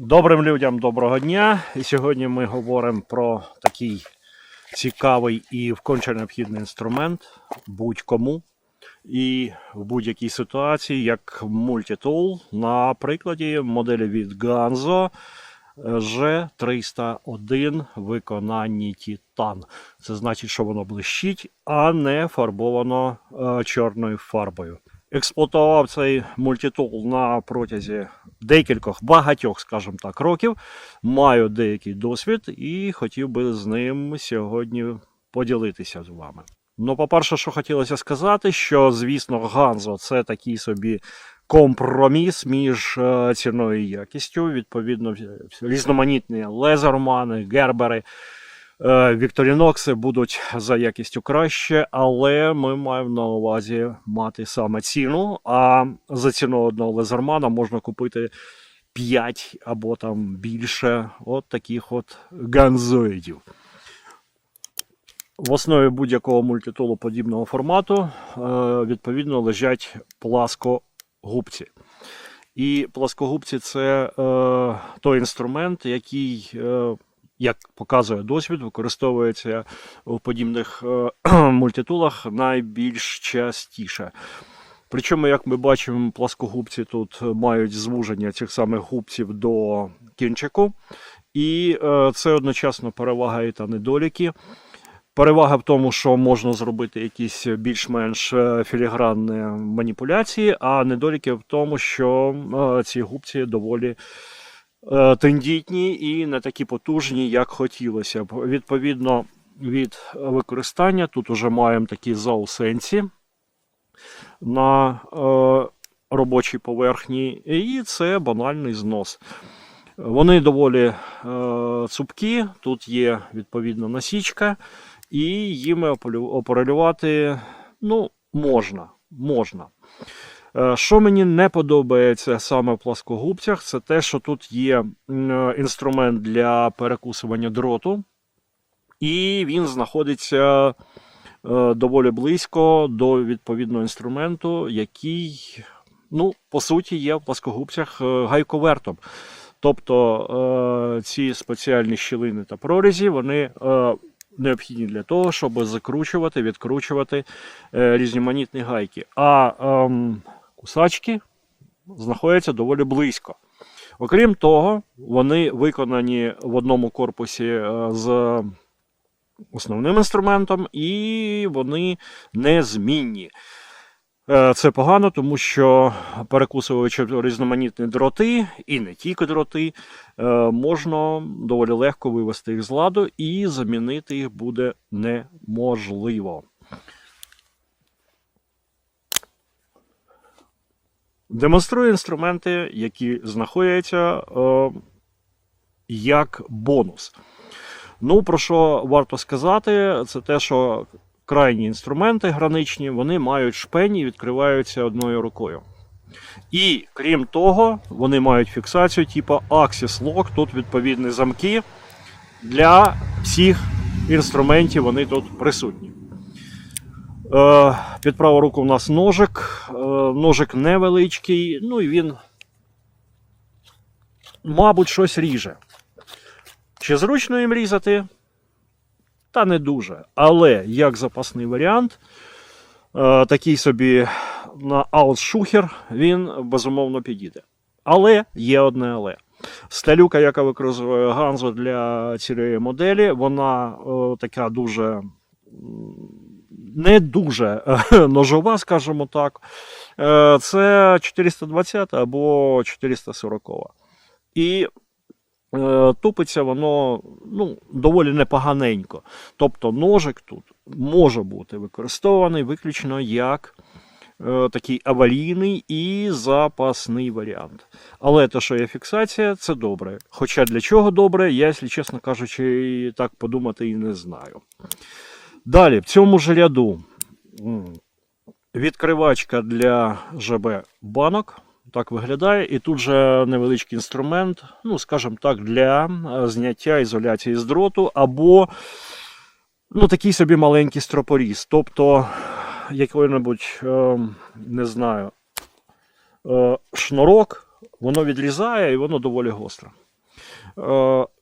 Добрим людям доброго дня. І сьогодні ми говоримо про такий цікавий і вконче необхідний інструмент будь-кому. І в будь-якій ситуації, як мультитул, на прикладі моделі від Ganzo G301 виконанні Titan. Це значить, що воно блищить, а не фарбовано е, чорною фарбою. Експлуатував цей мультитул на протязі декількох багатьох, скажімо так, років. Маю деякий досвід і хотів би з ним сьогодні поділитися з вами. Ну, по-перше, що хотілося сказати, що, звісно, Ганзо це такий собі компроміс між е, ціною і якістю. Відповідно, різноманітні лезермани, гербери. Е, Вікторінокси будуть за якістю краще, але ми маємо на увазі мати саме ціну. А за ціну одного лезермана можна купити 5 або там більше от таких от ганзоїдів. В основі будь-якого мультитулу подібного формату е, відповідно лежать пласкогубці. І пласкогубці це е, той інструмент, який, як показує досвід, використовується у подібних е, мультитулах найбільш частіше. Причому, як ми бачимо, пласкогубці тут мають звуження цих самих губців до кінчику. І е, це одночасно перевага і та недоліки. Перевага в тому, що можна зробити якісь більш-менш е, філігранні маніпуляції, а недоліки в тому, що ці губці доволі тендітні і не такі потужні, як хотілося б. Відповідно від використання, тут вже маємо такі заусенці на е, робочій поверхні, і це банальний знос. Вони доволі е, цупкі, тут є відповідна насічка, і їми ополю- ну, можна. можна. Е, Що мені не подобається саме в пласкогубцях, це те, що тут є е, інструмент для перекусування дроту, і він знаходиться е, доволі близько до відповідного інструменту, який, ну, по суті, є в пласкогубцях гайковертом. Тобто ці спеціальні щілини та прорізі, вони необхідні для того, щоб закручувати, відкручувати е, різноманітні гайки. А ем, кусачки знаходяться доволі близько. Окрім того, вони виконані в одному корпусі е, з основним інструментом, і вони незмінні. Е, Це погано, тому що перекусуючи різноманітні дроти, і не тільки дроти, е, можна доволі легко вивести їх з ладу, і замінити їх буде неможливо. Демонструю інструменти, які знаходяться е, як бонус. Ну, про що варто сказати, це те, що крайні інструменти граничні, вони мають шпені і відкриваються одною рукою. І крім того, вони мають фіксацію типу Axis Lock. Тут відповідні замки для всіх інструментів вони тут присутні. Е, під праву руку у нас ножик. Е, ножик невеличкий, ну і він, мабуть, щось ріже. Чи зручно їм різати? Та не дуже. Але як запасний варіант, е, такий собі на аутшухер, він безумовно підійде. Але є одне але. Сталюка, яка використовує Ганзо для цієї моделі, вона така дуже не дуже е, ножова, скажімо так. Е, це 420 або 440. І е, тупиться воно ну, доволі непоганенько. Тобто ножик тут може бути використований виключно як такий аварійний і запасний варіант. Але те, що є фіксація, це добре. Хоча для чого добре, я, якщо чесно кажучи, так подумати і не знаю. Далі, в цьому ж ряду відкривачка для ЖБ банок. Так виглядає. І тут же невеличкий інструмент, ну, скажімо так, для е, зняття ізоляції з дроту, або ну, такий собі маленький стропоріз. Тобто який-небудь, е, не знаю, е, шнурок, воно відрізає і воно доволі гостре.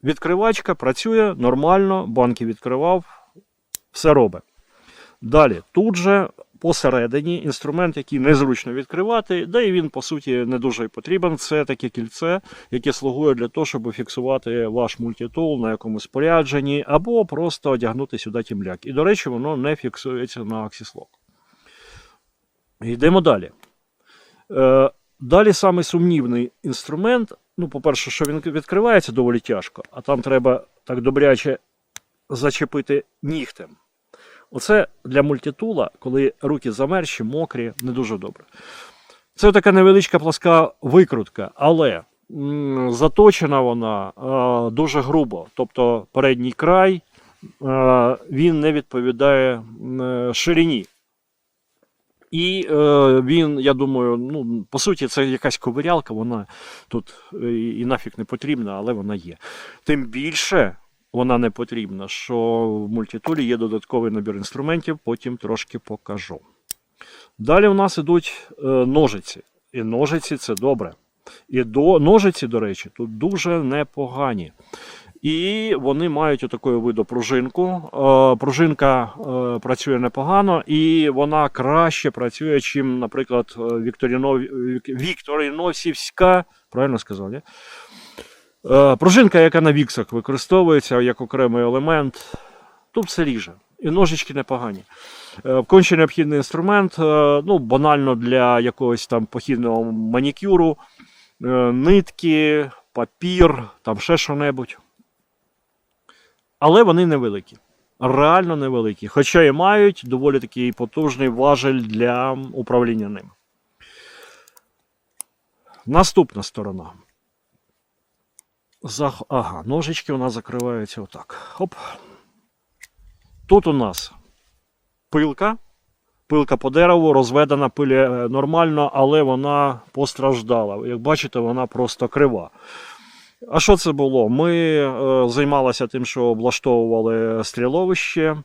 Відкривачка працює нормально, банки відкривав, все робить. Далі, тут же посередині інструмент, який незручно відкривати, да і він, по суті, не дуже потрібен. Це таке кільце, яке слугує для того, щоб фіксувати ваш мультитул на якомусь спорядженні, або просто одягнути сюди тімляк. І, до речі, воно не фіксується на аксіслок. Йдемо далі. Е, далі саме сумнівний інструмент. Ну, по-перше, що він відкривається доволі тяжко, а там треба так добряче зачепити нігтем. Оце для мультитула, коли руки замерзші, мокрі, не дуже добре. Це така невеличка пласка викрутка, але заточена вона е, дуже грубо. Тобто передній край е, він не відповідає е, ширині. І він, я думаю, ну, по суті, це якась ковирялка, вона тут і, нафіг не потрібна, але вона є. Тим більше вона не потрібна, що в мультитулі є додатковий набір інструментів, потім трошки покажу. Далі у нас ідуть е, ножиці. І ножиці це добре. І до, ножиці, до речі, тут дуже непогані. І вони мають отакою виду пружинку. Е, пружинка е, працює непогано, і вона краще працює, чим, наприклад, Вікторінов... Вікторіносівська. Правильно сказав, ні? Е, Пружинка, яка на віксах використовується як окремий елемент, тут все ріже. І ножички непогані. Е, Конче необхідний інструмент, е, ну, банально для якогось там похідного манікюру, нитки, папір, там ще що-небудь. Але вони невеликі. Реально невеликі. Хоча і мають доволі такий потужний важель для управління ним. Наступна сторона. Зах... Ага, ножички у нас закриваються отак. Хоп. Тут у нас пилка. Пилка по дереву, розведена пилі е, нормально, але вона постраждала. Як бачите, вона просто крива. А що це було? Ми е, займалися тим, що облаштовували стріловище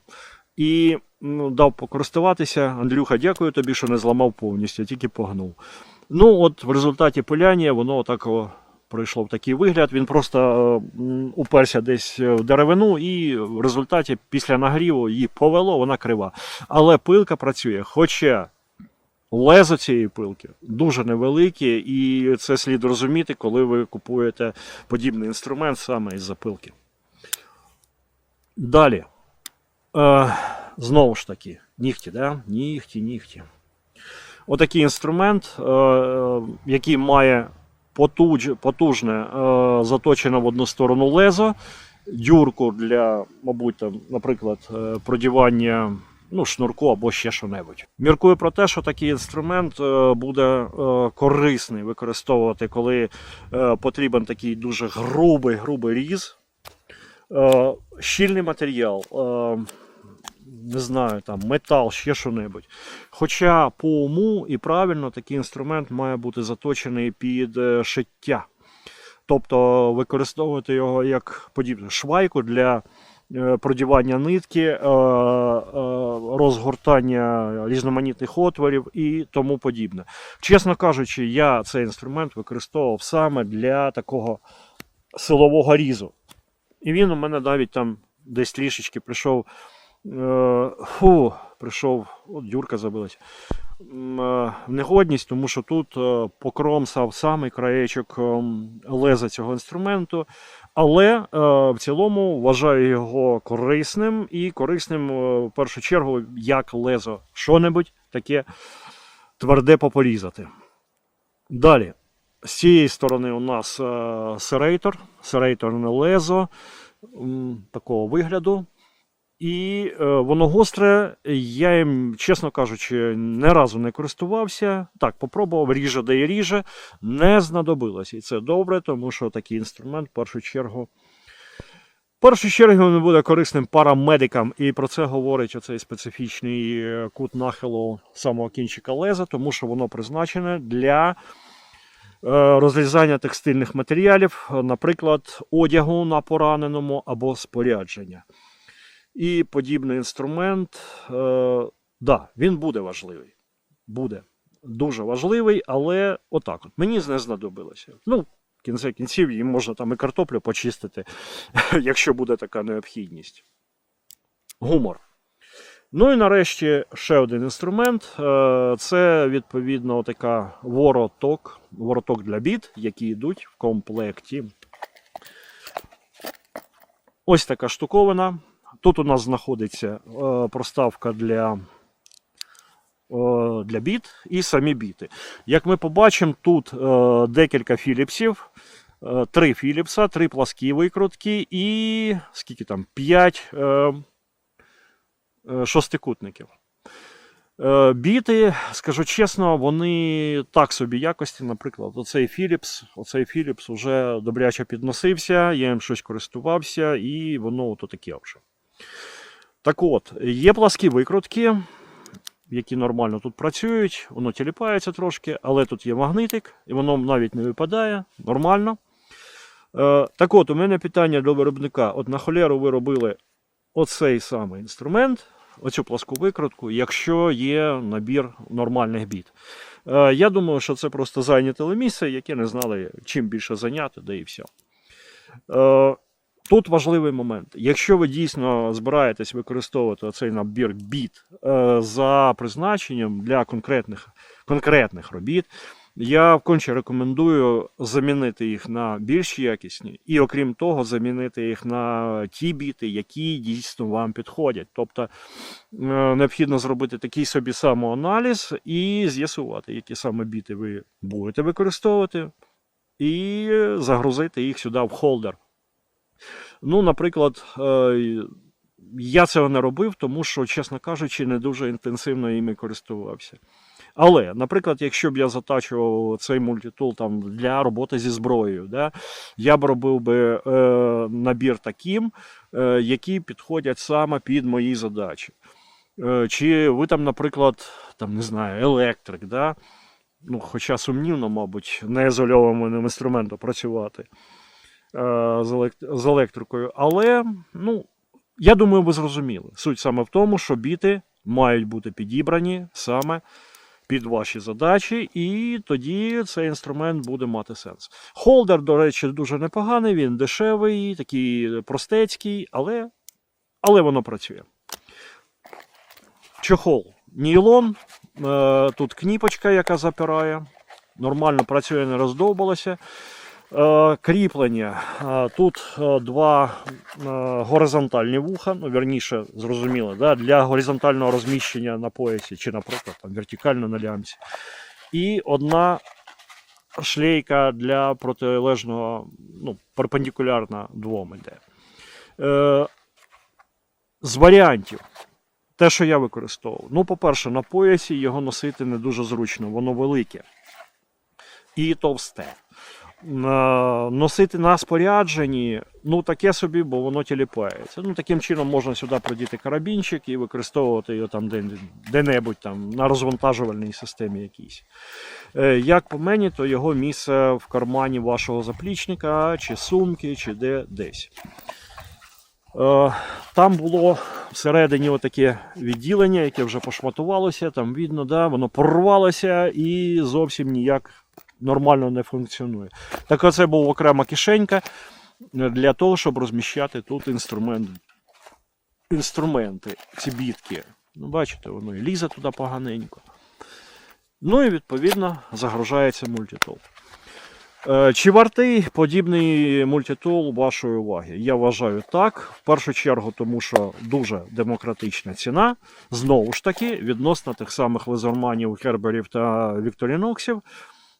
і ну, дав покористуватися. Андрюха, дякую тобі, що не зламав повністю, тільки погнув. Ну, от в результаті пиляння воно отак пройшло в такий вигляд. Він просто е, уперся десь в деревину, і в результаті після нагріву її повело, вона крива. Але пилка працює. Хоча лезо цієї пилки дуже невелике, і це слід розуміти, коли ви купуєте подібний інструмент саме із-за пилки. Далі. Е, знову ж таки, нігті, да? нігті, нігті. Отакий інструмент, е, е, який має потужне е, заточене в одну сторону лезо, дюрку для, мабуть, там, наприклад, е, продівання ну, шнурку або ще що-небудь. Міркую про те, що такий інструмент е, буде корисний використовувати, коли потрібен такий дуже грубий, грубий різ. Щільний матеріал. Не знаю, там метал, ще що-небудь. Хоча по уму і правильно такий інструмент має бути заточений під е, шиття. Тобто використовувати його як подібну швайку для е, продівання нитки, е, розгортання різноманітних отворів і тому подібне. Чесно кажучи, я цей інструмент використовував саме для такого силового різу. І він у мене навіть там десь трішечки прийшов. Е, фу, прийшов, от дюрка забилась. М, е, В негодність, тому що тут е, покромсав самий краєчок леза цього інструменту. Але в цілому вважаю його корисним і корисним в першу чергу як лезо що-небудь таке тверде попорізати. Далі. З цієї сторони у нас е, серейтор, серейторне лезо такого вигляду. І е, воно гостре, я їм, чесно кажучи, не разу не користувався. Так, попробував, ріже де і ріже, не знадобилось. І це добре, тому що такий інструмент в першу чергу. В першу чергу він буде корисним парамедикам, і про це говорить оцей специфічний е, кут нахилу самого кінчика леза, тому що воно призначене для е, розрізання текстильних матеріалів, наприклад, одягу на пораненому або спорядження. І подібний інструмент, е, да, він буде важливий. Буде дуже важливий, але отак от. Мені не знадобилося. Ну, В кінці кінців їм можна там і картоплю почистити, якщо буде така необхідність. Гумор. Ну і нарешті ще один інструмент. Е, Це відповідно така вороток, вороток для біт, які йдуть в комплекті. Ось така штуковина. Тут у нас знаходиться е, проставка для, е, для біт і самі біти. Як ми побачимо, тут е, декілька філіпсів, три філіпса, три пласкі викрутки і скільки там? П'ять шостикутників. Біти, скажу чесно, вони так собі якості. Наприклад, оцей Philips, оцей Philips вже добряче підносився, я їм щось користувався, і воно ото таке вже. Так от, є пласкі викрутки, які нормально тут працюють, воно тіліпається трошки, але тут є магнитик, і воно навіть не випадає, нормально. Е, так от, у мене питання до виробника. От на холеру ви робили оцей самий інструмент, оцю пласку викрутку, якщо є набір нормальних біт. Е, я думаю, що це просто зайняте місце, яке не знали, чим більше зайняти, да і все. Тут важливий момент. Якщо ви дійсно збираєтесь використовувати цей набір біт е, за призначенням для конкретних, конкретних робіт, я конче рекомендую замінити їх на більш якісні, і окрім того, замінити їх на ті біти, які дійсно вам підходять. Тобто е, необхідно зробити такий собі самоаналіз і з'ясувати, які саме біти ви будете використовувати, і загрузити їх сюди в холдер. Ну, наприклад, е, я цього не робив, тому що, чесно кажучи, не дуже інтенсивно іми користувався. Але, наприклад, якщо б я затачував цей мультитул там, для роботи зі зброєю, да, я б робив би е, набір таким, е, які підходять саме під мої задачі. Е, чи ви там, наприклад, там, не знаю, електрик, да? ну, хоча сумнівно, мабуть, не ізольованим інструментом працювати з, елект- з електрикою. Але, ну, я думаю, ви зрозуміли. Суть саме в тому, що біти мають бути підібрані саме під ваші задачі, і тоді цей інструмент буде мати сенс. Холдер, до речі, дуже непоганий, він дешевий, такий простецький, але, але воно працює. Чохол. Нілон. Е, тут кніпочка, яка запирає. Нормально працює, не роздовбалося. Е, кріплення. Е, Тут е, два горизонтальні вуха, ну, верніше, зрозуміло, да, для горизонтального розміщення на поясі, чи, наприклад, там, вертикально на лямці. І одна шлейка для протилежного, ну, перпендикулярна двом іде. З варіантів. Те, що я використовував. Ну, по-перше, на поясі його носити не дуже зручно, воно велике і товсте. Е, Носити на спорядженні, ну таке собі, бо воно тіліпається. Ну, таким чином можна сюди продіти карабінчик і використовувати його там де- де-небудь там на розвантажувальній системі якійсь. Е, Як по мені, то його місце в кармані вашого заплічника, чи сумки, чи де десь. Е, Там було всередині отаке відділення, яке вже пошматувалося, там видно, да, воно порвалося і зовсім ніяк нормально не функціонує. Так оце була окрема кишенька для того, щоб розміщати тут інструмент, інструменти, ці бітки. Ну, бачите, воно і лізе туди поганенько. Ну і відповідно загружається мультитул. Е, Чи вартий подібний мультитул вашої уваги? Я вважаю так. В першу чергу, тому що дуже демократична ціна. Знову ж таки, відносно тих самих лезорманів, Керберів та Вікторіноксів.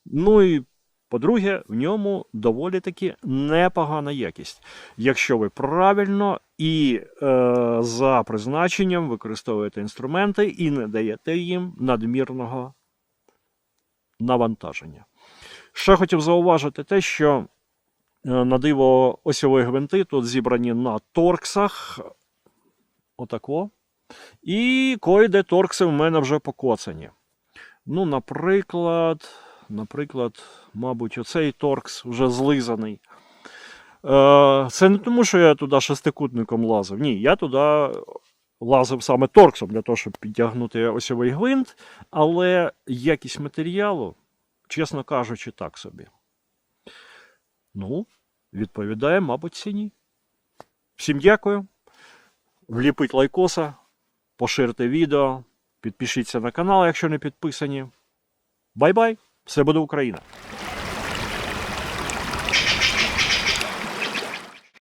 Ну і по-друге, в ньому доволі таки непогана якість. Якщо ви правильно і е, за призначенням використовуєте інструменти і не даєте їм надмірного навантаження. Ще хотів зауважити те, що е, на диво осьові гвинти тут зібрані на торксах. Отако. І койде торкси в мене вже покоцані. Ну, наприклад, наприклад, мабуть, оцей торкс вже злизаний. Е, Це не тому, що я туди шестикутником лазив. Ні, я туди лазив саме торксом для того, щоб підтягнути осьовий гвинт, але якість матеріалу, чесно кажучи, так собі. Ну, відповідає, мабуть, ціні. Всім дякую. Вліпіть лайкоса, поширте відео, підпишіться на канал, якщо не підписані. Бай-бай! Все буде Україна!